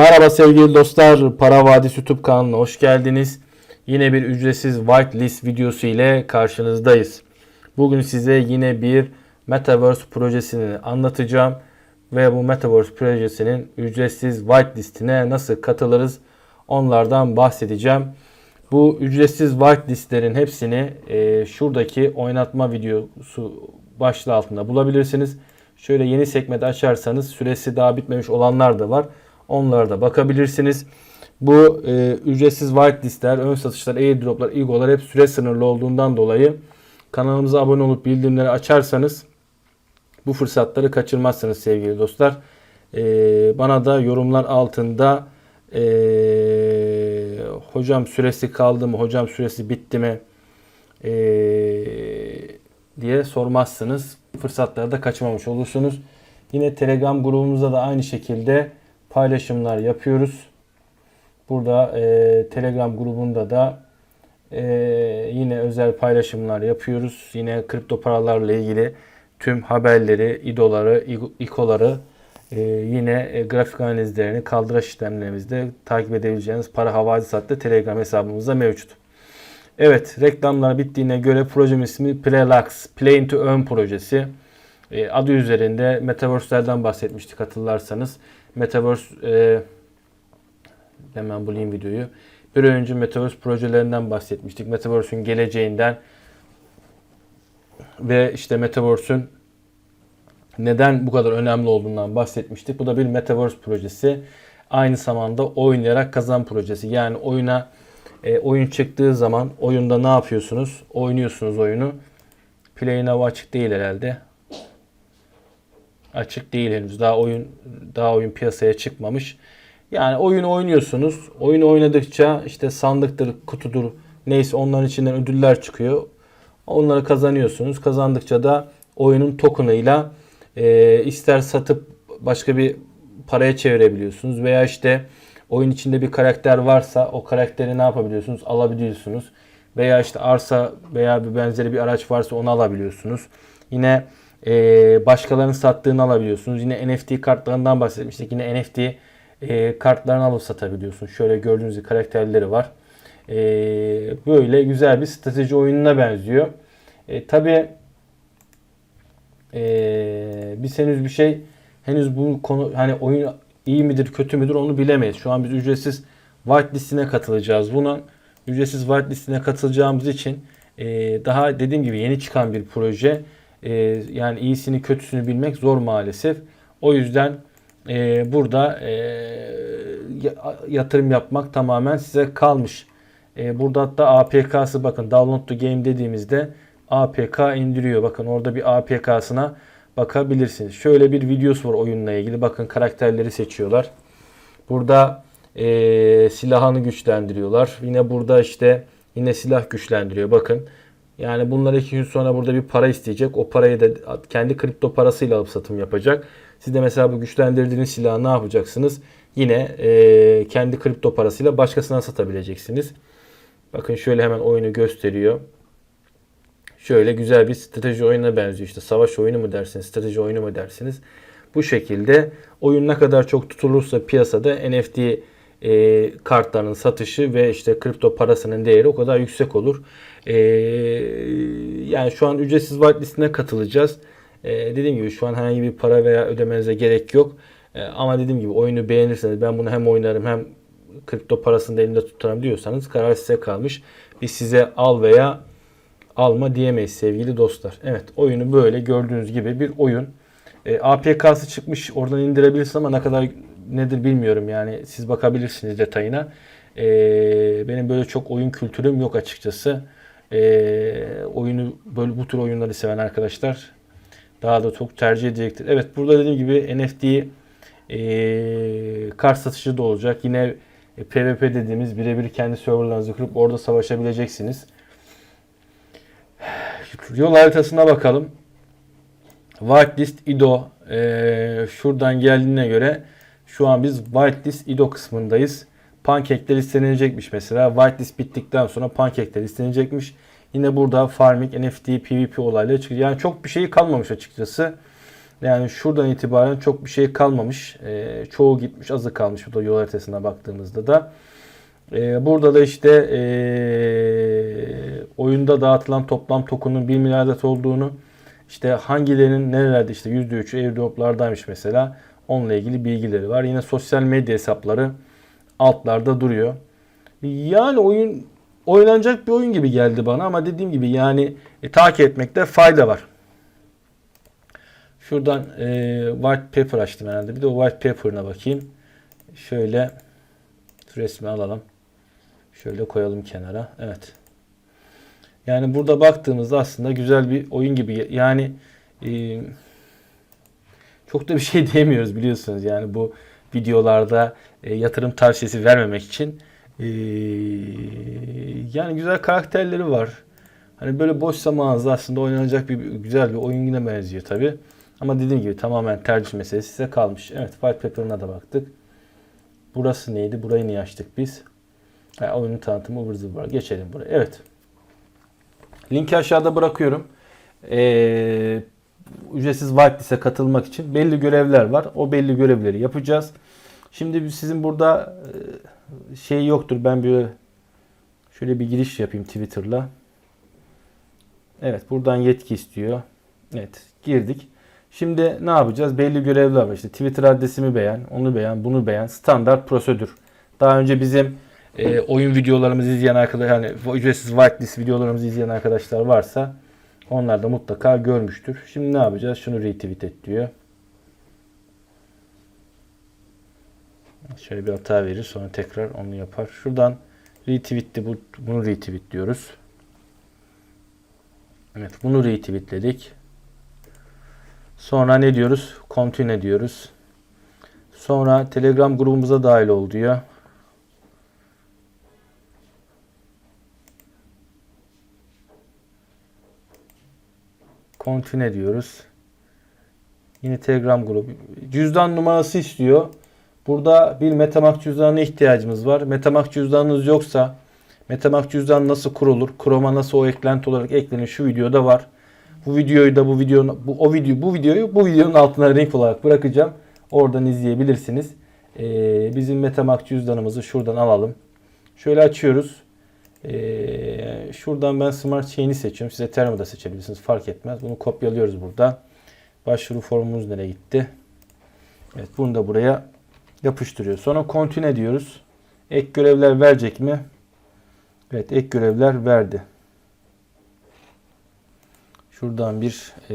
Merhaba sevgili dostlar, Para Vadisi YouTube kanalına hoş geldiniz. Yine bir ücretsiz whitelist videosu ile karşınızdayız. Bugün size yine bir Metaverse projesini anlatacağım ve bu Metaverse projesinin ücretsiz whitelistine nasıl katılırız onlardan bahsedeceğim. Bu ücretsiz whitelistlerin hepsini e, şuradaki oynatma videosu başlığı altında bulabilirsiniz. Şöyle yeni sekmede açarsanız süresi daha bitmemiş olanlar da var. Onlara da bakabilirsiniz. Bu e, ücretsiz whitelistler, ön satışlar, airdroplar, egolar hep süre sınırlı olduğundan dolayı kanalımıza abone olup bildirimleri açarsanız bu fırsatları kaçırmazsınız sevgili dostlar. E, bana da yorumlar altında e, hocam süresi kaldı mı, hocam süresi bitti mi e, diye sormazsınız. Fırsatları da kaçırmamış olursunuz. Yine Telegram grubumuzda da aynı şekilde paylaşımlar yapıyoruz. Burada e, Telegram grubunda da e, yine özel paylaşımlar yapıyoruz. Yine kripto paralarla ilgili tüm haberleri, idoları, ikoları e, yine e, grafik analizlerini, kaldıraç işlemlerimizde takip edebileceğiniz para havadis adlı Telegram hesabımızda mevcut. Evet, reklamlar bittiğine göre projemiz ismi Prelax, Play to Earn projesi. E, adı üzerinde Metaverse'lerden bahsetmiştik hatırlarsanız. Metaverse e, hemen bulayım videoyu. Bir önce Metaverse projelerinden bahsetmiştik. Metaverse'ün geleceğinden ve işte Metaverse'ün neden bu kadar önemli olduğundan bahsetmiştik. Bu da bir Metaverse projesi. Aynı zamanda oynayarak kazan projesi. Yani oyuna e, oyun çıktığı zaman oyunda ne yapıyorsunuz? Oynuyorsunuz oyunu. Play Now açık değil herhalde. Açık değil henüz. Daha oyun daha oyun piyasaya çıkmamış. Yani oyun oynuyorsunuz. Oyun oynadıkça işte sandıktır, kutudur neyse onların içinden ödüller çıkıyor. Onları kazanıyorsunuz. Kazandıkça da oyunun token'ıyla e, ister satıp başka bir paraya çevirebiliyorsunuz veya işte oyun içinde bir karakter varsa o karakteri ne yapabiliyorsunuz? Alabiliyorsunuz. Veya işte arsa veya bir benzeri bir araç varsa onu alabiliyorsunuz. Yine e, başkalarının sattığını alabiliyorsunuz. Yine NFT kartlarından bahsetmiştik. Yine NFT e, kartlarını alıp satabiliyorsunuz. Şöyle gördüğünüz gibi karakterleri var. E, böyle güzel bir strateji oyununa benziyor. E, Tabi e, biz henüz bir şey henüz bu konu hani oyun iyi midir kötü müdür onu bilemeyiz. Şu an biz ücretsiz whitelistine katılacağız. Buna ücretsiz whitelistine katılacağımız için e, daha dediğim gibi yeni çıkan bir proje. E, yani iyisini kötüsünü bilmek zor maalesef. O yüzden e, burada e, yatırım yapmak tamamen size kalmış. E, burada hatta APK'sı bakın download to game dediğimizde APK indiriyor. Bakın orada bir APK'sına bakabilirsiniz. Şöyle bir videosu var oyunla ilgili. Bakın karakterleri seçiyorlar. Burada e, silahını güçlendiriyorlar. Yine burada işte yine silah güçlendiriyor. Bakın. Yani bunlar iki gün sonra burada bir para isteyecek. O parayı da kendi kripto parasıyla alıp satım yapacak. Siz de mesela bu güçlendirdiğiniz silahı ne yapacaksınız? Yine e, kendi kripto parasıyla başkasına satabileceksiniz. Bakın şöyle hemen oyunu gösteriyor. Şöyle güzel bir strateji oyununa benziyor. İşte savaş oyunu mu dersiniz, strateji oyunu mu dersiniz? Bu şekilde oyun ne kadar çok tutulursa piyasada NFT e, kartlarının satışı ve işte kripto parasının değeri o kadar yüksek olur. E, yani şu an ücretsiz whitelistine katılacağız. E, dediğim gibi şu an herhangi bir para veya ödemenize gerek yok. E, ama dediğim gibi oyunu beğenirseniz ben bunu hem oynarım hem kripto parasını da elimde tutarım diyorsanız karar size kalmış. Biz size al veya alma diyemeyiz sevgili dostlar. Evet oyunu böyle gördüğünüz gibi bir oyun. E, APK'sı çıkmış oradan indirebilirsiniz ama ne kadar nedir bilmiyorum yani siz bakabilirsiniz detayına. E, benim böyle çok oyun kültürüm yok açıkçası. E, oyunu böyle bu tür oyunları seven arkadaşlar daha da çok tercih edecektir. Evet burada dediğim gibi NFT e, kart satışı da olacak. Yine PvP dediğimiz birebir kendi serverlarınızı kurup orada savaşabileceksiniz. Yol haritasına bakalım. Whitelist IDO e, şuradan geldiğine göre şu an biz Whitelist IDO kısmındayız. Pancake'ler istenilecekmiş mesela. Whitelist bittikten sonra Pancake'ler istenecekmiş. Yine burada farming, NFT, PvP olayları çıkıyor. Yani çok bir şey kalmamış açıkçası. Yani şuradan itibaren çok bir şey kalmamış. Ee, çoğu gitmiş, azı kalmış bu da yol haritasına baktığımızda da. Ee, burada da işte ee, oyunda dağıtılan toplam token'un 1 milyar adet olduğunu, işte hangilerinin nerelerde işte %3'ü airdroplardaymış mesela. Onunla ilgili bilgileri var. Yine sosyal medya hesapları altlarda duruyor. Yani oyun oynanacak bir oyun gibi geldi bana ama dediğim gibi yani e, takip etmekte fayda var. Şuradan e, white paper açtım herhalde. Bir de o white paper'ına bakayım. Şöyle resmi alalım. Şöyle koyalım kenara. Evet. Yani burada baktığımızda aslında güzel bir oyun gibi. Yani e, çok da bir şey diyemiyoruz biliyorsunuz. Yani bu videolarda e, yatırım tavsiyesi vermemek için e, yani güzel karakterleri var. Hani böyle boş zamanınızda aslında oynanacak bir güzel bir oyun yine benziyor tabi. Ama dediğim gibi tamamen tercih meselesi size kalmış. Evet White Paper'ına da baktık. Burası neydi? Burayı niye açtık biz? Ha, oyunun tanıtımı ıvır zıvır. Geçelim buraya. Evet. Linki aşağıda bırakıyorum. Ee, ücretsiz whitelist'e katılmak için belli görevler var. O belli görevleri yapacağız. Şimdi sizin burada e, şey yoktur. Ben bir şöyle bir giriş yapayım Twitter'la. Evet buradan yetki istiyor. Evet girdik. Şimdi ne yapacağız? Belli görevler var. İşte Twitter adresimi beğen, onu beğen, bunu beğen. Standart prosedür. Daha önce bizim e, oyun videolarımızı izleyen arkadaşlar, yani ücretsiz whitelist videolarımızı izleyen arkadaşlar varsa onlar da mutlaka görmüştür. Şimdi ne yapacağız? Şunu retweet et diyor. Şöyle bir hata verir. Sonra tekrar onu yapar. Şuradan retweet'ti. Bu, bunu retweet diyoruz. Evet bunu retweetledik. Sonra ne diyoruz? Continue diyoruz. Sonra Telegram grubumuza dahil ol diyor. Continue diyoruz. Yine Telegram grubu. Cüzdan numarası istiyor. Burada bir Metamask cüzdanına ihtiyacımız var. Metamask cüzdanınız yoksa Metamask cüzdan nasıl kurulur? Chrome'a nasıl o eklenti olarak eklenir? Şu videoda var. Bu videoyu da bu videonun bu o video bu videoyu bu videonun altına link olarak bırakacağım. Oradan izleyebilirsiniz. Ee, bizim Metamask cüzdanımızı şuradan alalım. Şöyle açıyoruz. Ee, şuradan ben Smart Chain'i seçiyorum. Siz Ethereum'u da seçebilirsiniz. Fark etmez. Bunu kopyalıyoruz burada. Başvuru formumuz nereye gitti? Evet bunu da buraya yapıştırıyor. Sonra continue diyoruz. Ek görevler verecek mi? Evet ek görevler verdi. Şuradan bir e,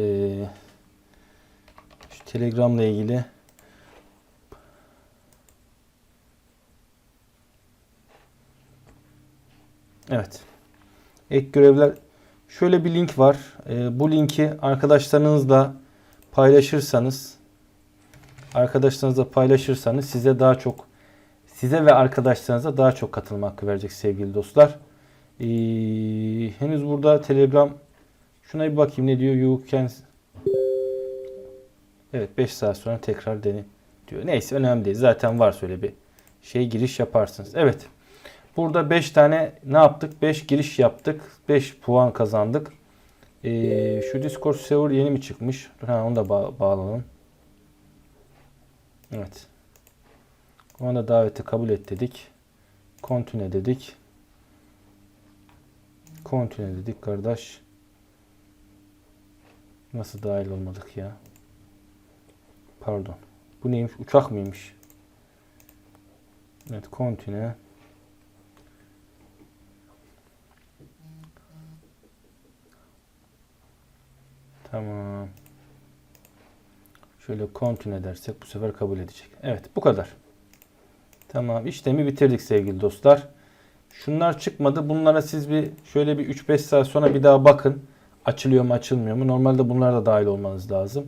şu Telegram'la ilgili Evet. Ek görevler şöyle bir link var. E, bu linki arkadaşlarınızla paylaşırsanız arkadaşlarınızla paylaşırsanız size daha çok size ve arkadaşlarınıza daha çok katılma hakkı verecek sevgili dostlar. Ee, henüz burada Telegram şuna bir bakayım ne diyor. You can Evet 5 saat sonra tekrar dene diyor. Neyse önemli değil. Zaten var öyle bir şey giriş yaparsınız. Evet. Burada 5 tane ne yaptık? 5 giriş yaptık. 5 puan kazandık. Ee, şu Discord server yeni mi çıkmış? Ha, onu da ba- bağlayalım. Evet. Ona daveti kabul et dedik. Continue dedik. Continue dedik kardeş. Nasıl dahil olmadık ya? Pardon. Bu neymiş? Uçak mıymış? Evet, continue. Tamam. Şöyle continue edersek bu sefer kabul edecek. Evet bu kadar. Tamam işlemi bitirdik sevgili dostlar. Şunlar çıkmadı. Bunlara siz bir şöyle bir 3-5 saat sonra bir daha bakın. Açılıyor mu açılmıyor mu? Normalde bunlar da dahil olmanız lazım.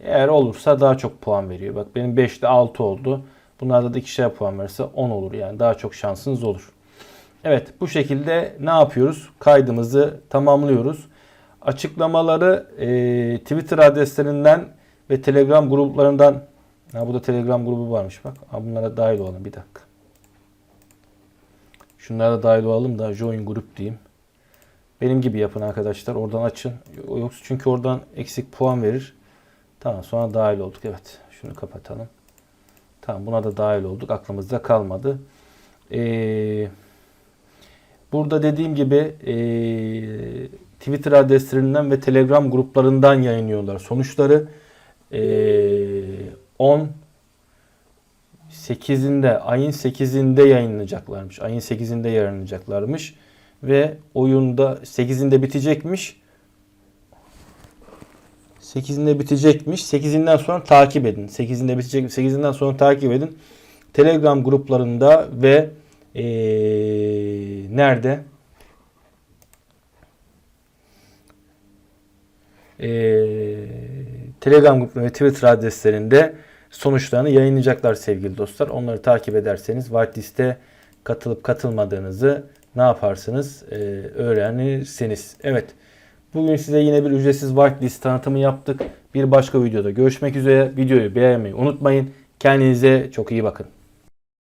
Eğer olursa daha çok puan veriyor. Bak benim 5'te 6 oldu. Bunlarda da 2'şer puan verirse 10 olur yani. Daha çok şansınız olur. Evet bu şekilde ne yapıyoruz? Kaydımızı tamamlıyoruz. Açıklamaları e, Twitter adreslerinden ve Telegram gruplarından ha, bu da Telegram grubu varmış bak. Ha, bunlara dahil olalım bir dakika. Şunlara dahil olalım da join grup diyeyim. Benim gibi yapın arkadaşlar. Oradan açın. Yoksa çünkü oradan eksik puan verir. Tamam sonra dahil olduk. Evet. Şunu kapatalım. Tamam buna da dahil olduk. Aklımızda kalmadı. Ee, burada dediğim gibi ee, Twitter adreslerinden ve Telegram gruplarından yayınlıyorlar sonuçları. Ee, 10 8'inde ayın 8'inde yayınlayacaklarmış. Ayın 8'inde yayınlayacaklarmış ve oyunda 8'inde bitecekmiş. 8'inde bitecekmiş. 8'inden sonra takip edin. 8'inde bitecek. 8'inden sonra takip edin. Telegram gruplarında ve ee, nerede? Ee, Telegram grupları ve Twitter adreslerinde sonuçlarını yayınlayacaklar sevgili dostlar. Onları takip ederseniz whitelist'e katılıp katılmadığınızı ne yaparsınız ee, öğrenirsiniz. Evet. Bugün size yine bir ücretsiz whitelist tanıtımı yaptık. Bir başka videoda görüşmek üzere. Videoyu beğenmeyi unutmayın. Kendinize çok iyi bakın.